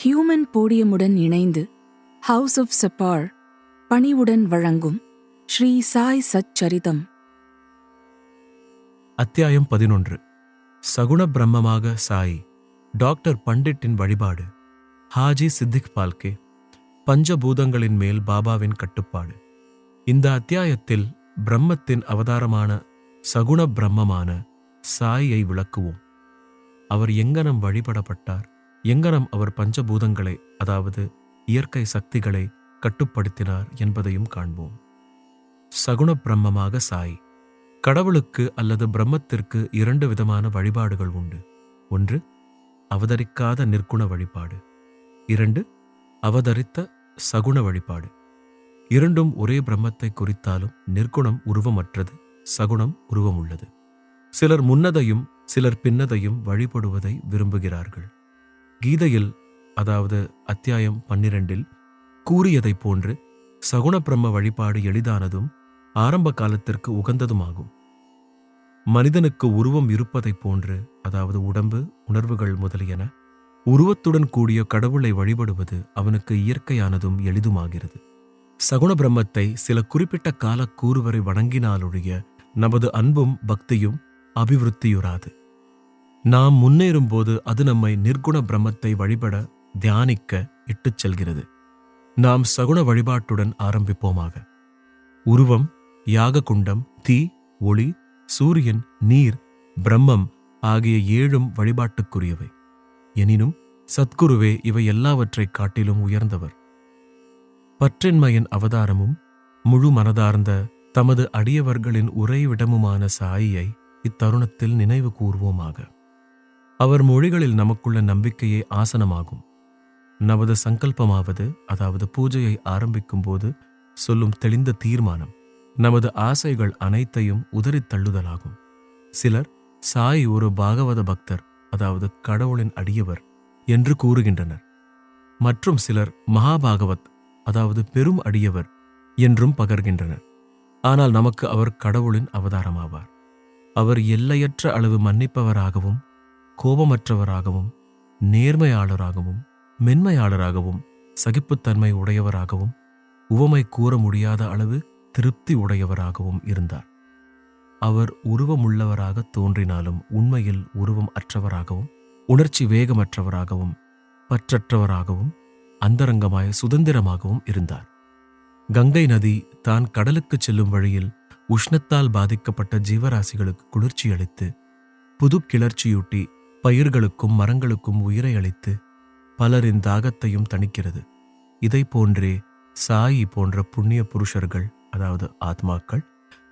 Human போடியமுடன் இணைந்து house of சப்பார் பணிவுடன் வழங்கும் ஸ்ரீ சாய் சச்சரிதம். அத்தியாயம் பதினொன்று. சகுண பிரம்மமாக சாய் டாக்டர் பண்டிட்டின் வழிபாடு. ஹாஜி சித்திக் பால்கே பஞ்சபூதங்களின் மேல் பாபாவின் கட்டுப்பாடு. இந்த அத்தியாயத்தில் பிரம்மத்தின் அவதாரமான சகுண பிரம்மமான சாயை விளக்குவோம். அவர் எங்கனம் வழிபடப்பட்டார்? எங்கனம் அவர் பஞ்சபூதங்களை அதாவது இயற்கை சக்திகளை கட்டுப்படுத்தினார் என்பதையும் காண்போம். சகுண பிரம்மமாக சாய். கடவுளுக்கு அல்லது பிரம்மத்திற்கு இரண்டு விதமான வழிபாடுகள் உண்டு. ஒன்று அவதரிக்காத நிற்குண வழிபாடு. இரண்டு அவதரித்த சகுண வழிபாடு. இரண்டும் ஒரே பிரம்மத்தை குறித்தாலும் நிற்குணம் உருவமற்றது சகுணம் உருவமுள்ளது. சிலர் முன்னதையும் சிலர் பின்னதையும் வழிபடுவதை விரும்புகிறார்கள். கீதையில் அதாவது அத்தியாயம் பன்னிரண்டில் கூறியதைப் போன்று சகுண பிரம்ம வழிபாடு எளிதானதும் ஆரம்ப காலத்திற்கு உகந்ததுமாகும். மனிதனுக்கு உருவம் இருப்பதைப் போன்று அதாவது உடம்பு உணர்வுகள் முதலியன உருவத்துடன் கூடிய கடவுளை வழிபடுவது அவனுக்கு இயற்கையானதும் எளிதுமாகிறது. சகுண பிரம்மத்தை சில குறிப்பிட்ட கால கூறுவரை வணங்கினாலொழிய நமது அன்பும் பக்தியும் அபிவிருத்தியுறாது. நாம் முன்னேறும்போது அது நம்மை நிர்குண பிரம்மத்தை வழிபட தியானிக்க இட்டுச் செல்கிறது. நாம் சகுண வழிபாட்டுடன் ஆரம்பிப்போமாக. உருவம் யாககுண்டம் தீ ஒளி சூரியன் நீர் பிரம்மம் ஆகிய ஏழும் வழிபாட்டுக்குரியவை. எனினும் சத்குருவே இவை எல்லாவற்றைக் காட்டிலும் உயர்ந்தவர். பற்றின்மையின் அவதாரமும் முழு மனதார்ந்த தமது அடியவர்களின் உறைவிடமுமான சாயியை இத்தருணத்தில் நினைவு கூர்வோமாக. அவர் மொழிகளில் நமக்குள்ள நம்பிக்கையே ஆசனமாகும். நமது சங்கல்பமாவது அதாவது பூஜையை ஆரம்பிக்கும்போது சொல்லும் தெளிந்த தீர்மானம் நமது ஆசைகள் அனைத்தையும் உதறித் தள்ளுதலாகும். சிலர் சாய் ஒரு பாகவத பக்தர் அதாவது கடவுளின் அடியவர் என்று கூறுகின்றனர். மற்றும் சிலர் மகாபாகவத் அதாவது பெரும் அடியவர் என்றும் பகர்கின்றனர். ஆனால் நமக்கு அவர் கடவுளின் அவதாரமாவார். அவர் எல்லையற்ற அளவு மன்னிப்பவராகவும் கோபமற்றவராகவும் நேர்மையாளராகவும் மென்மையாளராகவும் சகிப்புத்தன்மை உடையவராகவும் உவமை கூற முடியாத அளவு திருப்தி உடையவராகவும் இருந்தார். அவர் உருவமுள்ளவராக தோன்றினாலும் உண்மையில் உருவம் அற்றவராகவும் உணர்ச்சி வேகமற்றவராகவும் பற்றற்றவராகவும் அந்தரங்கமாய் சுதந்திரமாகவும் இருந்தார். கங்கை நதி தான் கடலுக்குச் செல்லும் வழியில் உஷ்ணத்தால் பாதிக்கப்பட்ட ஜீவராசிகளுக்கு குளிர்ச்சி அளித்து புது கிளர்ச்சியூட்டி பயிர்களுக்கும் மரங்களுக்கும் உயிரை அளித்து பலரின் தாகத்தையும் தணிக்கிறது. இதை போன்றே சாயி போன்ற புண்ணிய புருஷர்கள் அதாவது ஆத்மாக்கள்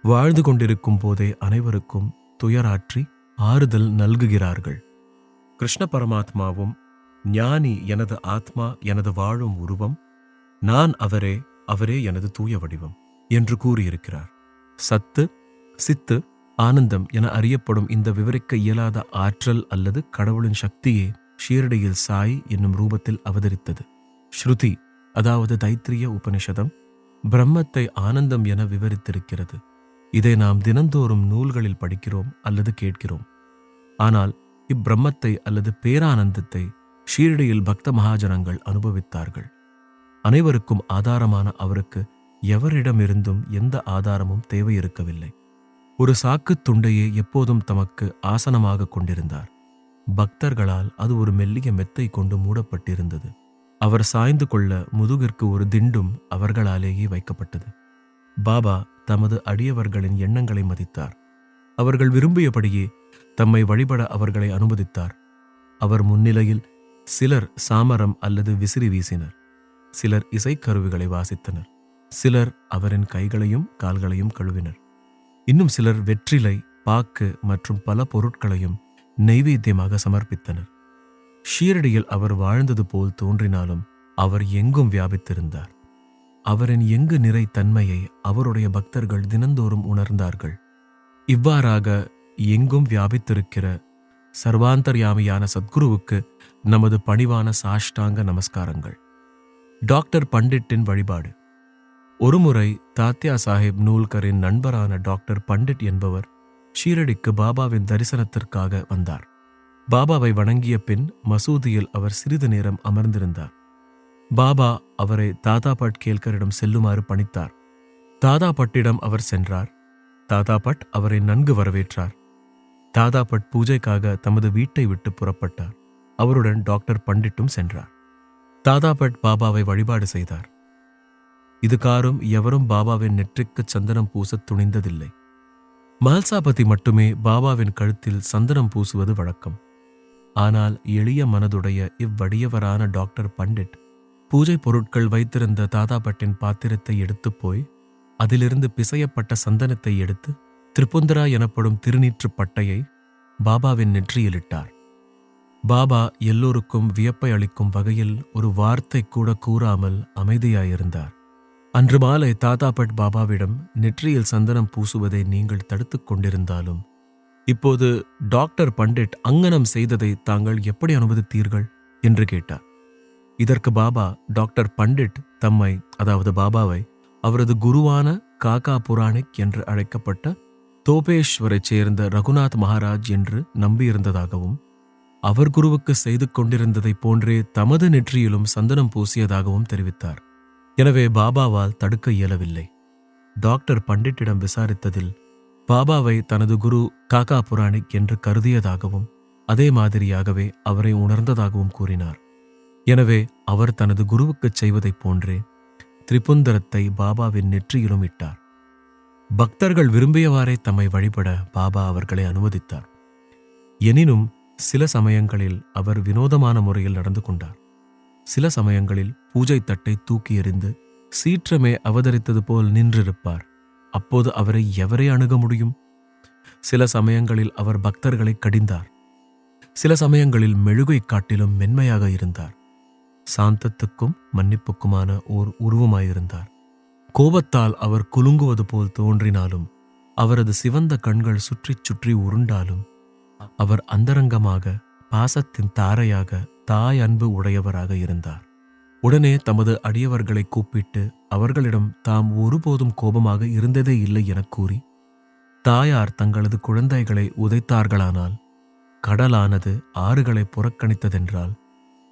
வாழ்ந்து கொண்டிருக்கும் போதே அனைவருக்கும் துயராற்றி ஆறுதல் நல்குகிறார்கள். கிருஷ்ண பரமாத்மாவும் ஞானி எனது ஆத்மா எனது வாழும் உருவம் நான் அவரே அவரே எனது தூய வடிவம் என்று கூறியிருக்கிறார். சத்து சித்து ஆனந்தம் என அறியப்படும் இந்த விவரிக்க இயலாத ஆற்றல் அல்லது கடவுளின் சக்தியே ஷீரடியில் சாய் என்னும் ரூபத்தில் அவதரித்தது. ஸ்ருதி அதாவது தைத்திரிய உபனிஷதம் பிரம்மத்தை ஆனந்தம் என விவரித்திருக்கிறது. இதை நாம் தினந்தோறும் நூல்களில் படிக்கிறோம் அல்லது கேட்கிறோம். ஆனால் இப்பிரம்மத்தை அல்லது பேரானந்தத்தை ஷீரடியில் பக்த மகாஜனங்கள் அனுபவித்தார்கள். அனைவருக்கும் ஆதாரமான அவருக்கு எவரிடமிருந்தும் எந்த ஆதாரமும் தேவையிருக்கவில்லை. ஒரு சாக்குத் துண்டையே எப்போதும் தமக்கு ஆசனமாக கொண்டிருந்தார். பக்தர்களால் அது ஒரு மெல்லிய மெத்தை கொண்டு மூடப்பட்டிருந்தது. அவர் சாய்ந்து கொள்ள முதுகிற்கு ஒரு திண்டும் அவர்களாலேயே வைக்கப்பட்டது. பாபா தமது அடியவர்களின் எண்ணங்களை மதித்தார். அவர்கள் விரும்பியபடியே தம்மை வழிபட அவர்களை அனுமதித்தார். அவர் முன்னிலையில் சிலர் சாமரம் அல்லது விசிறி வீசினர். சிலர் இசைக்கருவிகளை வாசித்தனர். சிலர் அவரின் கைகளையும் கால்களையும் கழுவினர். இன்னும் சிலர் வெற்றிலை பாக்கு மற்றும் பல பொருட்களையும் நெய்வேத்தியமாக சமர்ப்பித்தனர். ஷீரடியில் அவர் வாழ்ந்தது போல் தோன்றினாலும் அவர் எங்கும் வியாபித்திருந்தார். அவரின் எங்கு நிறை தன்மையை அவருடைய பக்தர்கள் தினந்தோறும் உணர்ந்தார்கள். இவ்வாறாக எங்கும் வியாபித்திருக்கிற சர்வாந்தர்யாமியான சத்குருவுக்கு நமது பணிவான சாஷ்டாங்க நமஸ்காரங்கள். டாக்டர் பண்டிட்டின் வழிபாடு. ஒருமுறை தாத்யா சாஹிப் நூல்கரின் நண்பரான டாக்டர் பண்டிட் என்பவர் ஷீரடிக்கு பாபாவின் தரிசனத்திற்காக வந்தார். பாபாவை வணங்கிய பின் மசூதியில் அவர் சிறிது நேரம் அமர்ந்திருந்தார். பாபா அவரை தாதா பட் கேல்கரிடம் செல்லுமாறு பணித்தார். தாதா பட்டிடம் அவர் சென்றார். தாதா பட் அவரை நன்கு வரவேற்றார். தாதா பட் பூஜைக்காக தமது வீட்டை விட்டு புறப்பட்டார். அவருடன் டாக்டர் பண்டிட்டும் சென்றார். தாதா பட் பாபாவை வழிபாடு செய்தார். இதுகாரும் எவரும் பாபாவின் நெற்றிக்கு சந்தனம் பூசத் துணிந்ததில்லை. மல்சாபதி மட்டுமே பாபாவின் கழுத்தில் சந்தனம் பூசுவது வழக்கம். ஆனால் எளிய மனதுடைய இவ்வடியவரான டாக்டர் பண்டிட் பூஜை பொருட்கள் வைத்திருந்த தாதாபட்டின் பாத்திரத்தை எடுத்துப் போய் அதிலிருந்து பிசையப்பட்ட சந்தனத்தை எடுத்து திரிபுந்தரா எனப்படும் திருநீற்று பட்டையை பாபாவின் நெற்றியிலிட்டார் பாபா எல்லோருக்கும் வியப்பை அளிக்கும் வகையில் ஒரு வார்த்தை கூட கூறாமல் அமைதியாயிருந்தார். அன்று மாலை தாதாபட் பாபாவிடம் நெற்றியில் சந்தனம் பூசுவதை நீங்கள் தடுத்துக் கொண்டிருந்தாலும் இப்போது டாக்டர் பண்டிட் அங்கனம் செய்ததை தாங்கள் எப்படி அனுமதித்தீர்கள்? என்று கேட்டார். இதற்கு பாபா டாக்டர் பண்டிட் தம்மை அதாவது பாபாவை அவரது குருவான காக்கா புராணிக் என்று அழைக்கப்பட்ட தோபேஸ்வரைச் சேர்ந்த ரகுநாத் மகாராஜ் என்று நம்பியிருந்ததாகவும் அவர் குருவுக்கு செய்து கொண்டிருந்ததைப் போன்றே தமது நெற்றியிலும் சந்தனம் பூசியதாகவும் தெரிவித்தார். எனவே பாபாவால் தடுக்க இயலவில்லை. டாக்டர் பண்டிட்டிடம் விசாரித்ததில் பாபாவை தனது குரு காக்கா புராணிக் என்று கருதியதாகவும் அதே மாதிரியாகவே அவரை உணர்ந்ததாகவும் கூறினார். எனவே அவர் தனது குருவுக்குச் செய்வதைப் போன்றே திரிபுந்தரத்தை பாபாவின் நெற்றியிலும் இட்டார். பக்தர்கள் விரும்பியவாறே தம்மை வழிபட பாபா அவர்களை அனுமதித்தார். எனினும் சில சமயங்களில் அவர் வினோதமான முறையில் நடந்து கொண்டார். சில சமயங்களில் பூஜை தட்டை தூக்கி எறிந்து சீற்றமே அவதரித்தது போல் நின்றிருப்பார். அப்போது அவரை எவரே அணுக முடியும்? சில சமயங்களில் அவர் பக்தர்களை கடிந்தார். சில சமயங்களில் மெழுகைக் காட்டிலும் மென்மையாக இருந்தார். சாந்தத்துக்கும் மன்னிப்புக்குமான ஓர் உருவமாயிருந்தார். கோபத்தால் அவர் குலுங்குவது போல் தோன்றினாலும் அவரது சிவந்த கண்கள் சுற்றிச் சுற்றி உருண்டாலும் அவர் அந்தரங்கமாக பாசத்தின் தாரையாக தாய் அன்பு உடையவராக இருந்தார். உடனே தமது அடியவர்களை கூப்பிட்டு அவர்களிடம் தாம் ஒருபோதும் கோபமாக இருந்ததே இல்லை எனக் கூறி தாயார் தங்களது குழந்தைகளை உதைத்தார்களானால் கடலானது ஆறுகளை புறக்கணித்ததென்றால்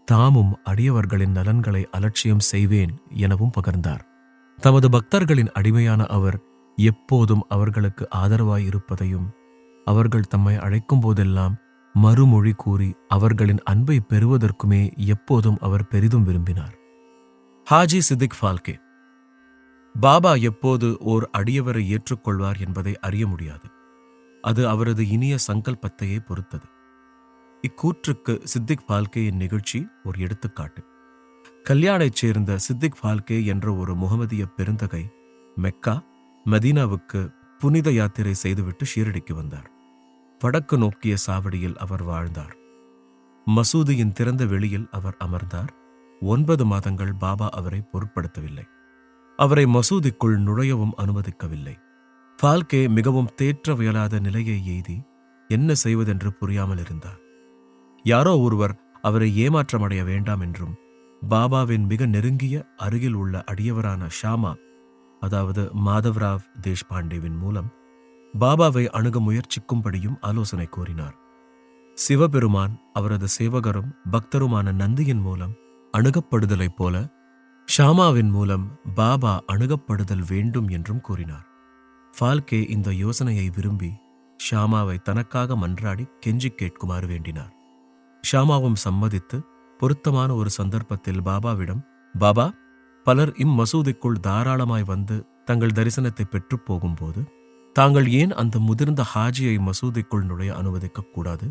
தாமும் அடியவர்களின் நலன்களை அலட்சியம் செய்வேன் எனவும் பகர்ந்தார். தமது பக்தர்களின் அடிமையான அவர் எப்போதும் அவர்களுக்கு ஆதரவாய் இருப்பதையும் அவர்கள் தம்மை அழைக்கும் போதெல்லாம் மறுமொழி கூறி அவர்களின் அன்பை பெறுவதற்குமே எப்போதும் அவர் பெரிதும் விரும்பினார். ஹாஜி சித்திக் ஃபால்கே பாபா எப்போது ஓர் அடியவரை ஏற்றுக்கொள்வார் என்பதை அறிய முடியாது. அது அவரது இனிய சங்கல்பத்தையே பொறுத்தது. இக்கூற்றுக்கு சித்திக் ஃபால்கேயின் நிகழ்ச்சி ஒரு எடுத்துக்காட்டு. கல்யாணைச் சேர்ந்த சித்திக் ஃபால்கே என்ற ஒரு முகமதிய பெருந்தகை மெக்கா மதீனாவுக்கு புனித யாத்திரை செய்துவிட்டு ஷீரடிக்கு வந்தார். வடக்கு நோக்கிய சாவடியில் அவர் வாழ்ந்தார். மசூதியின் திறந்த வெளியில் அவர் அமர்ந்தார். ஒன்பது மாதங்கள் பாபா அவரை பொருட்படுத்தவில்லை. அவரை மசூதிக்குள் நுழையவும் அனுமதிக்கவில்லை. ஃபால்கே மிகவும் தேற்றவியலாத நிலையை எய்தி என்ன செய்வதென்று புரியாமல் இருந்தார். யாரோ ஒருவர் அவரை ஏமாற்றமடைய வேண்டாம் என்றும் பாபாவின் மிக நெருங்கிய அருகில் உள்ள அடியவரான ஷாமா அதாவது மாதவ்ராவ் தேஷ்பாண்டேவின் மூலம் பாபாவை அணுக முயற்சிக்கும்படியும் ஆலோசனை கூறினார் சிவபெருமான் அவரது சேவகரும் பக்தருமான நந்தியின் மூலம் அணுகப்படுதலைப் போல ஷாமாவின் மூலம் பாபா அணுகப்படுதல் வேண்டும் என்றும் கூறினார். ஃபால்கே இந்த யோசனையை விரும்பி ஷாமாவை தனக்காக மன்றாடி கெஞ்சி கேட்குமாறு வேண்டினார். ஷாமாவும் சம்மதித்து பொருத்தமான ஒரு சந்தர்ப்பத்தில் பாபாவிடம் பாபா பலர் இம்மசூதிக்குள் தாராளமாய் வந்து தங்கள் தரிசனத்தை பெற்றுப் போகும்போது தாங்கள் ஏன் அந்த முதிர்ந்த ஹாஜியை மசூதிக்குள் நுழைய அனுமதிக்கக் கூடாது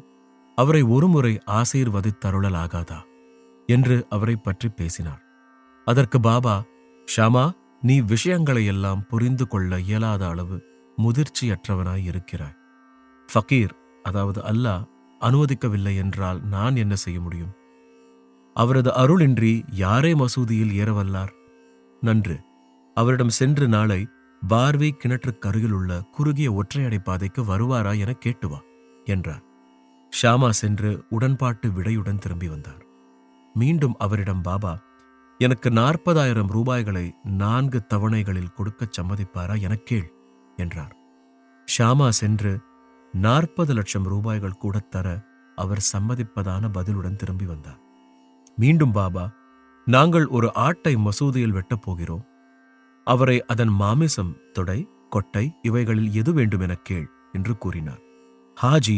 அவரை ஒருமுறை ஆசீர்வதித்தருளலாகாதா என்று அவரை பற்றி பேசினார். அதற்கு பாபா ஷாமா நீ விஷயங்களையெல்லாம் புரிந்து கொள்ள இயலாத அளவு முதிர்ச்சியற்றவனாய் இருக்கிறாய். ஃபக்கீர் அதாவது அல்லாஹ் அனுமதிக்கவில்லை என்றால் நான் என்ன செய்ய முடியும்? அவரது அருளின்றி யாரே மசூதியில் ஏறவல்லார்? நன்று. அவரிடம் சென்று நாளை பார்வை கிணற்றுக்கு அருகிலுள்ள குறுகிய ஒற்றையடை பாதைக்கு வருவாரா என கேட்டு வா என்றார். ஷாமா சென்று உடன்பாட்டு விடையுடன் திரும்பி வந்தார். மீண்டும் அவரிடம் பாபா எனக்கு நாற்பதாயிரம் ரூபாய்களை நான்கு தவணைகளில் கொடுக்கச் சம்மதிப்பாரா எனக் கேள் என்றார். ஷாமா சென்று நாற்பது லட்சம் ரூபாய்கள் கூட தர அவர் சம்மதிப்பதான பதிலுடன் திரும்பி வந்தார். மீண்டும் பாபா நாங்கள் ஒரு ஆட்டை மசூதியில் வெட்டப் போகிறோம். அவரை அதன் மாமிசம் தொடை கொட்டை இவைகளில் எது வேண்டும் என கேள் என்று கூறினார். ஹாஜி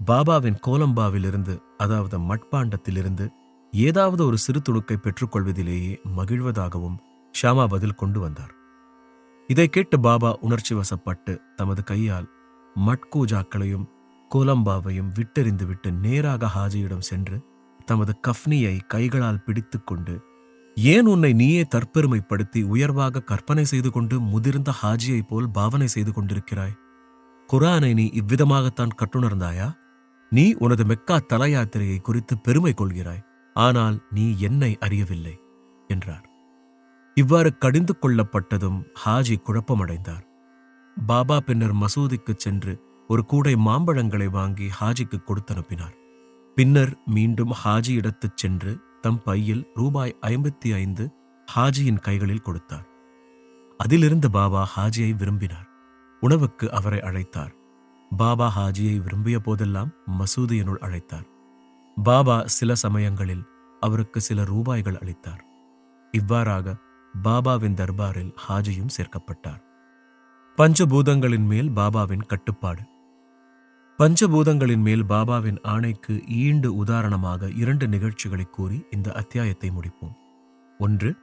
பாபாவின் கோலம்பாவிலிருந்து அதாவது மட்பாண்டத்திலிருந்து ஏதாவது ஒரு சிறு துணுக்கை பெற்றுக்கொள்வதிலேயே மகிழ்வதாகவும் ஷாமா பதில் கொண்டு வந்தார். இதை கேட்டு பாபா உணர்ச்சி வசப்பட்டு தமது கையால் மட்கூஜாக்களையும் கோலம்பாவையும் விட்டெறிந்துவிட்டு நேராக ஹாஜியிடம் சென்று தமது கஃப்னியை கைகளால் பிடித்துக்கொண்டு ஏன் உன்னை நீயே தற்பெருமைப்படுத்தி உயர்வாக கற்பனை செய்து கொண்டு முதிர்ந்த ஹாஜியைப் போல் பாவனை செய்து கொண்டிருக்கிறாய்? குரானை நீ இவ்விதமாகத்தான் கட்டுணர்ந்தாயா? நீ உனது மெக்கா தல யாத்திரையை குறித்து பெருமை கொள்கிறாய். ஆனால் நீ என்னை அறியவில்லை என்றார். இவ்வாறு கடிந்து கொள்ளப்பட்டதும் ஹாஜி குழப்பமடைந்தார். பாபா பின்னர் மசூதிக்குச் சென்று ஒரு கூடை மாம்பழங்களை வாங்கி ஹாஜிக்கு கொடுத்தனுப்பினார். பின்னர் மீண்டும் ஹாஜியிடத்துச் சென்று தம் பையில் ரூபாய் ஐம்பத்தி ஐந்து ஹாஜியின் கைகளில் கொடுத்தார். அதிலிருந்து பாபா ஹாஜியை விரும்பினார். உணவுக்கு அவரை அழைத்தார். பாபா ஹாஜியை விரும்பிய போதெல்லாம் மசூதியினுள் அழைத்தார். பாபா சில சமயங்களில் அவருக்கு சில ரூபாய்கள் அளித்தார். இவ்வாறாக பாபாவின் தர்பாரில் ஹாஜியும் சேர்க்கப்பட்டார். பஞ்சபூதங்களின் மேல் பாபாவின் கட்டுப்பாடு. பஞ்சபூதங்களின் மேல் பாபாவின் ஆணைக்கு ஈண்டு உதாரணமாக இரண்டு நிகழ்ச்சிகளை கூறி இந்த அத்தியாயத்தை முடிப்போம். ஒன்று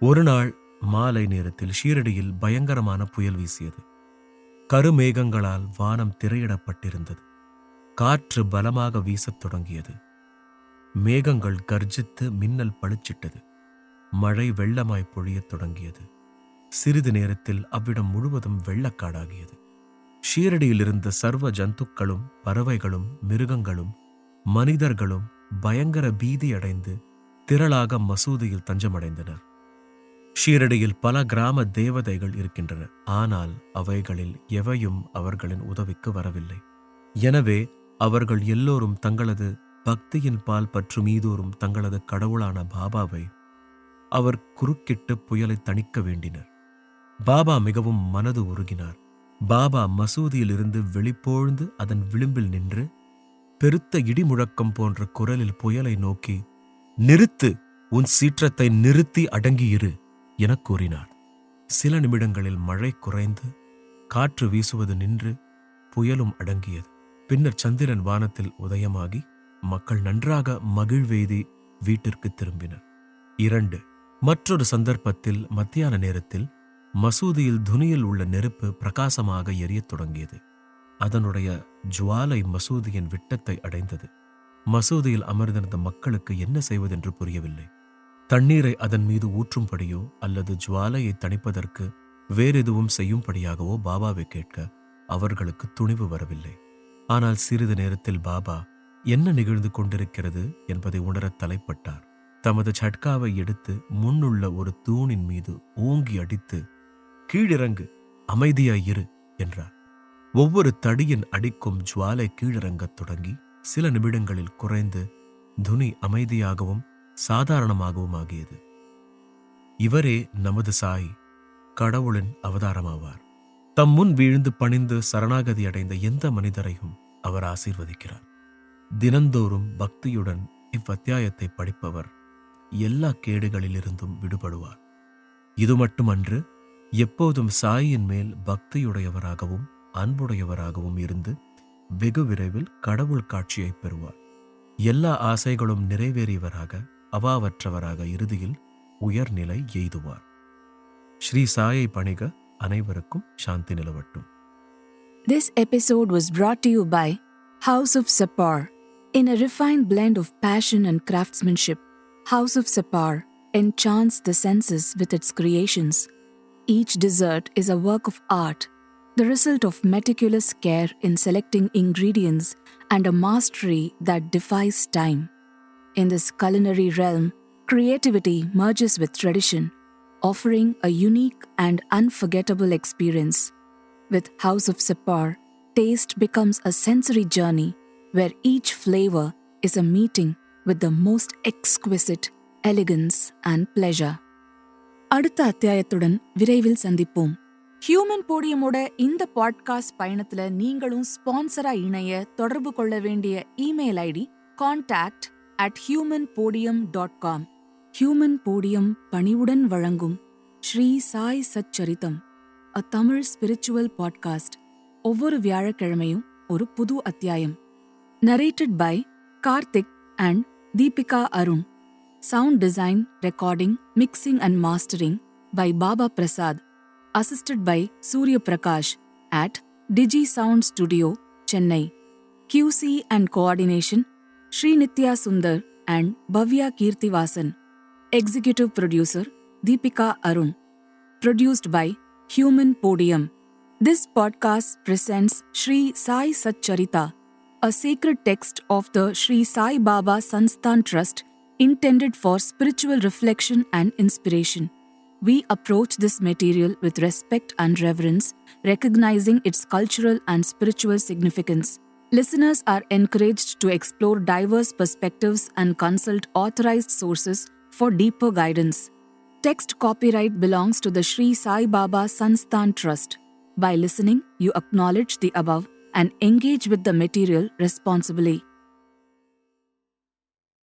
ஒரு நாள் மாலை நேரத்தில் ஷீரடியில் பயங்கரமான புயல் வீசியது. கருமேகங்களால் வானம் திரையிடப்பட்டிருந்தது. காற்று பலமாக வீசத் தொடங்கியது. மேகங்கள் கர்ஜித்து மின்னல் பளிச்சிட்டது. மழை வெள்ளமாய் பொழியத் தொடங்கியது. சிறிது நேரத்தில் அவ்விடம் முழுவதும் வெள்ளக்காடாகியது. ஷீரடியிலிருந்த சர்வ ஜந்துக்களும் பறவைகளும் மிருகங்களும் மனிதர்களும் பயங்கர பீதியடைந்து திரளாக மசூதியில் தஞ்சமடைந்தனர். ஷீரடியில் பல கிராம தேவதைகள் இருக்கின்றன. ஆனால் அவைகளில் எவையும் அவர்களின் உதவிக்கு வரவில்லை. எனவே அவர்கள் எல்லோரும் தங்களது பக்தியின் பால் பற்று மீதோறும் தங்களது கடவுளான பாபாவை அவர் குறுக்கிட்டு புயலை தணிக்க வேண்டினர். பாபா மிகவும் மனது உருகினார். பாபா மசூதியிலிருந்து வெளிப்போழ்ந்து அதன் விளிம்பில் நின்று பெருத்த இடிமுழக்கம் போன்ற குரலில் புயலை நோக்கி நிறுத்து உன் சீற்றத்தை நிறுத்தி அடங்கியிரு எனக் கூறினார் சில நிமிடங்களில் மழை குறைந்து காற்று வீசுவது நின்று புயலும் அடங்கியது. பின்னர் சந்திரன் வானத்தில் உதயமாகி மக்கள் நன்றாக மகிழ்வெய்தி வீட்டிற்கு திரும்பினர். இரண்டு மற்றொரு சந்தர்ப்பத்தில் மத்தியான நேரத்தில் மசூதியில் துனியில் உள்ள நெருப்பு பிரகாசமாக எரியத் தொடங்கியது. அதனுடைய ஜுவாலை மசூதியின் விட்டத்தை அடைந்தது. மசூதியில் அமர்ந்திருந்த மக்களுக்கு என்ன செய்வதென்று புரியவில்லை. தண்ணீரை அதன் மீது ஊற்றும்படியோ அல்லது ஜுவாலையை தணிப்பதற்கு வேறெதுவும் செய்யும்படியாகவோ பாபாவை கேட்க அவர்களுக்கு துணிவு வரவில்லை. ஆனால் சிறிது நேரத்தில் பாபா என்ன நிகழ்ந்து கொண்டிருக்கிறது? என்பதை உணரத் தலைப்பட்டார். தமது சட்காவை எடுத்து முன்னுள்ள ஒரு தூணின் மீது ஓங்கி அடித்து கீழிறங்கு அமைதியாய் இரு என்றார் ஒவ்வொரு தடியின் அடிக்கும் ஜுவாலை கீழிறங்கத் தொடங்கி சில நிமிடங்களில் குறைந்து துனி அமைதியாகவும் சாதாரணமாகவும் ஆகியது. இவரே நமது சாய் கடவுளின் அவதாரமாவார். தம் முன் வீழ்ந்து பணிந்து சரணாகதி அடைந்த எந்த மனிதரையும் அவர் ஆசீர்வதிக்கிறார். தினந்தோறும் பக்தியுடன் இவ்வத்தியாயத்தை படிப்பவர் எல்லா கேடுகளிலிருந்தும் விடுபடுவார். இது மட்டுமன்று எப்போதும் சாயின் மேல் பக்தியுடையவராகவும் அன்புடையவராகவும் இருந்து வெகு விரைவில் கடவுள் காட்சியைப் பெறுவார் எல்லா ஆசைகளும் நிறைவேறியவராக அவாவற்றவராக இறுதியில் உயர்நிலை எய்துவார் ஸ்ரீ சாயை பணிக அனைவருக்கும் சாந்தி நிலவட்டும் This episode was brought to you by House of Sapar. In a refined blend of passion and craftsmanship, House of Sapar enchants the senses with its creations. Each dessert is a work of art, the result of meticulous care in selecting ingredients and a mastery that defies time. In this culinary realm, creativity merges with tradition, offering a unique and unforgettable experience. With House of Sapar, taste becomes a sensory journey where each flavor is a meeting with the most exquisite elegance and pleasure. அடுத்த அத்தியாயத்துடன் விரைவில் சந்திப்போம். Human போடியமோட இந்த podcast பயணத்துல நீங்களும் ஸ்பான்சரா இணைய தொடர்பு கொள்ள வேண்டிய email ID contact at human podium dot com human podium பணிவுடன் வழங்கும் Shri Sai Satcharitam a Tamil spiritual podcast ஒவ்வொரு வியாழக்கிழமையும் ஒரு புது அத்தியாயம். Narrated by Karthik and Deepika Arun Sound Design, Recording, Mixing and Mastering by Baba Prasad, assisted by Surya Prakash at Digi Sound Studio, Chennai. QC and Coordination Sri Nitya Sundar and Bhavya Kirtivasan. Executive Producer Deepika Arun. Produced by Human Podium. This podcast presents Sri Sai Satcharita, a sacred text of the Sri Sai Baba Sansthan Trust intended for spiritual reflection and inspiration. We approach this material with respect and reverence, recognizing its cultural and spiritual significance. Listeners are encouraged to explore diverse perspectives and consult authorized sources for deeper guidance. Text copyright belongs to the Sri Sai Baba Sansthan Trust. By listening, you acknowledge the above and engage with the material responsibly.